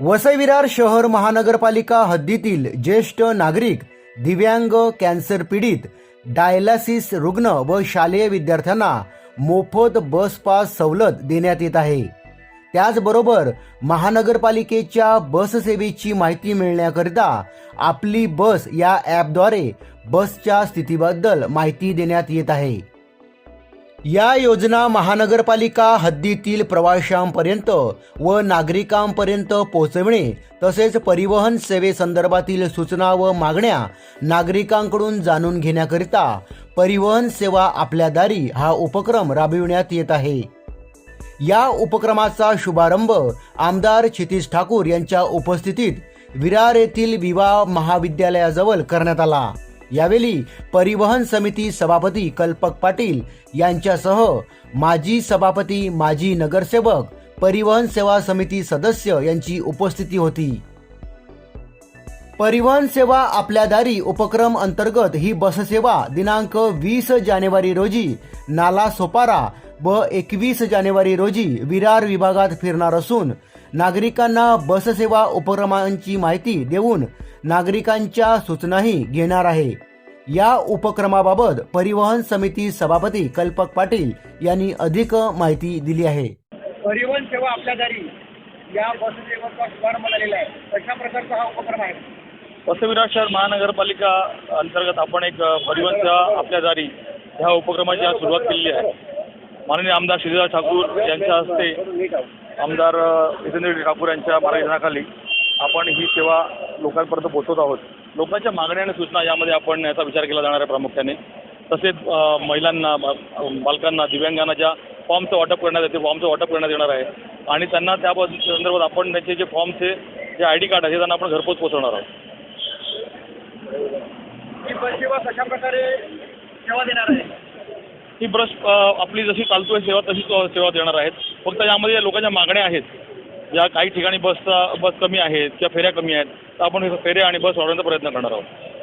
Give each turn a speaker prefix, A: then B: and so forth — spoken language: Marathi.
A: वसई विरार शहर महानगरपालिका हद्दीतील ज्येष्ठ नागरिक दिव्यांग कॅन्सर पीडित डायलासिस रुग्ण व शालेय विद्यार्थ्यांना मोफत बस पास सवलत देण्यात येत आहे. त्याचबरोबर महानगरपालिकेच्या बस सेवेची माहिती मिळण्याकरिता आपली बस या ॲपद्वारे बसच्या स्थितीबद्दल माहिती देण्यात येत आहे. या योजना महानगरपालिका हद्दीतील प्रवाशांपर्यंत व नागरिकांपर्यंत पोहोचविणे तसेच परिवहन सेवेसंदर्भातील सूचना व मागण्या नागरिकांकडून जाणून घेण्याकरिता परिवहन सेवा आपल्या दारी हा उपक्रम राबविण्यात येत आहे. या उपक्रमाचा शुभारंभ आमदार क्षितिश ठाकूर यांच्या उपस्थितीत विरार येथील विवाह महाविद्यालयाजवळ करण्यात आला. यावेळी परिवहन समिती सभापती कल्पक पाटील यांच्यासह माजी सभापती माजी नगरसेवक परिवहन सेवा समिती सदस्य यांची उपस्थिती होती. परिवहन सेवा आपल्या दारी उपक्रम अंतर्गत ही बससेवा दिनांक वीस जानेवारी रोजी नाला सोपारा व एकवीस जानेवारी रोजी विरार विभागात फिरणार असून नागरिकांना बससेवा उपक्रमांची माहिती देऊन नागरिकांच्या सूचनाही घेणार आहे. या उपक्रमाबाबत परिवहन समिती सभापती कल्पक पाटील यांनी अधिक माहिती दिली आहे.
B: परिवहन सेवा आपल्या दारी या बससेवेचा शुभारंभ झालेला आहे. कशा प्रकारचा हा उपक्रम आहे?
C: वसविराज शहर महानगरपालिका अंतर्गत आपण एक अ, परिवहन सेवा आपल्या दारी ह्या उपक्रमाची आज सुरुवात केलेली आहे. माननीय आमदार श्रीराज ठाकूर यांच्या हस्ते आमदार जितेंद्र ठाकूर यांच्या मार्गदर्शनाखाली आपण ही सेवा लोकांपर्यंत पोहोचवत आहोत. लोकांच्या मागण्या आणि सूचना यामध्ये आपण याचा विचार केला जाणार आहे प्रामुख्याने. तसेच महिलांना बालकांना दिव्यांगांना ज्या फॉर्मचं वाटप करण्यात येते फॉर्मचं वाटप करण्यात येणार आहे. आणि त्यांना त्या संदर्भात आपण त्यांचे जे फॉर्मचे जे आय डी कार्ड आहे ते त्यांना आपण घरपोच पोहोचवणार आहोत.
B: ही बस सेवा कशा प्रकारे सेवा देणार आहे?
C: ही ब्रश आपली जशी चालतोय सेवा तशी सेवा देणार आहेत. फक्त यामध्ये लोकांच्या मागण्या आहेत. ज्या काही ठिकाणी बसचा बस कमी आहेत किंवा फेऱ्या कमी आहेत. तर आपण फेऱ्या आणि बस वाढवण्याचा प्रयत्न करणार आहोत.